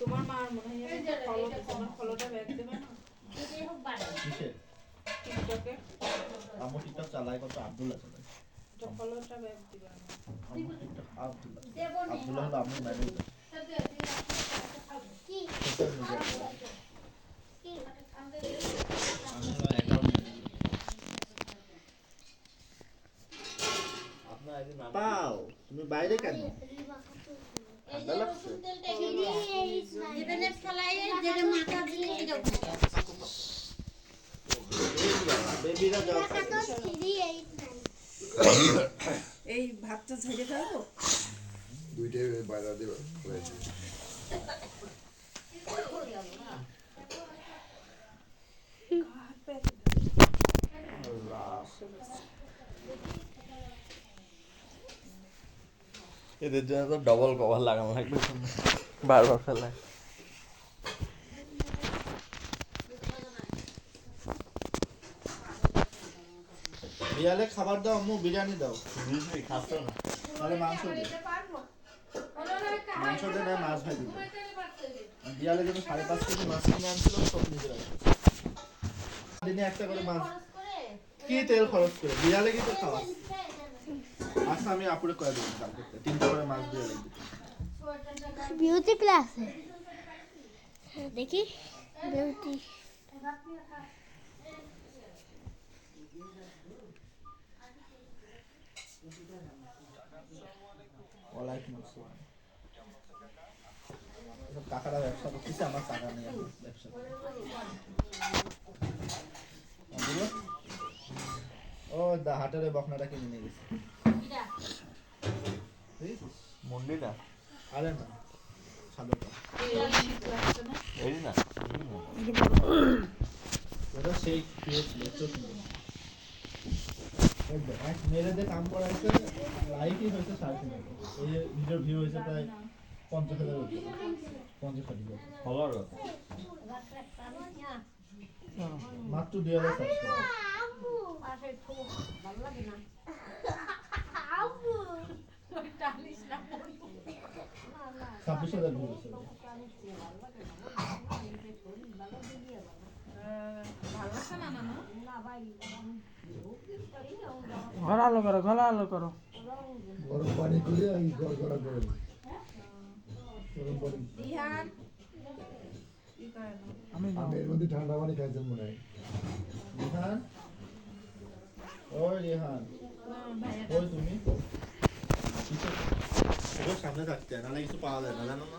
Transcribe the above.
তোমার মার মনে হয় একটা ফলো তোমার ফলোটা ব্যাগ দেবে না? টিকটকে আমার টিকটক চালায় কত? আব্দুল্লাহ চালায়। ফলোটা ব্যাগ দিবে আমার আমার টিকটক আব্দুল্লাহ। আব্দুল্লাহ হলো আমার ম্যানেজার সোশ্যাল মিডিয়া আমি হলো অ্যাকাউন্ট আপনার একদিন পাও তুমি বাইরে কেন? ঠান্ডা লাগছে? এই ভাতটা ঝেড়ে ফেলব দুইটাই বাইরে দেবে এদের জন্য তো ডবল কভার লাগানো লাগবে। বারবার ফেলায়। বিড়ালে খাবার দাও আম্মু বিরিয়ানি দাও। বুঝলি খাচ্ছ না। তাহলে মাংস দে। মাংস দে না মাছ ভাজি বিড়ালের জন্য সাড়ে পাঁচ কেজি মাছ কিনে আনছিল সব নিজের আছে দিনে একটা করে মাছ। কি তেল খরচ করে? বিড়ালে কিন্তু খাওয়া আচ্ছা আমি আপুরে করে দেবো তিনটা করে মাছ বিড়ালে দিতে বিউটি ক্লাস। দেখি বিউটি। ওয়ালাইকুম আসসালাম এসব কাকারা ব্যবসা করতেছে আমার টাকা নেই ব্যবসা? ও দা হাটের বকনাটা কিনে নিয়ে গেছে? মন্ডিটা আরে না সাদাটা এই না ওটা সেই প্রিয় ছিল চোখ। এক মেয়েদের কাম লাইকই হয়েছে তিন এই ভিডিও ভিউ হয়েছে প্রায় পঞ্চাশ হাজার। পঞ্চাশ হাজার ফলোয়ার মাত্র দুই হাজার ছাব্বিশ হাজার ঘর আলো করো ঘর আলো করো। গরম পানি করে আমি গড় গড়া করে না আমি আমি এর মধ্যে ঠান্ডা পানি খাইছেন মনে হয়। রিহান ওই রিহান। ওই তুমি? সামনে থাকতে নাহলে কিছু পাওয়া যায় না জানো না?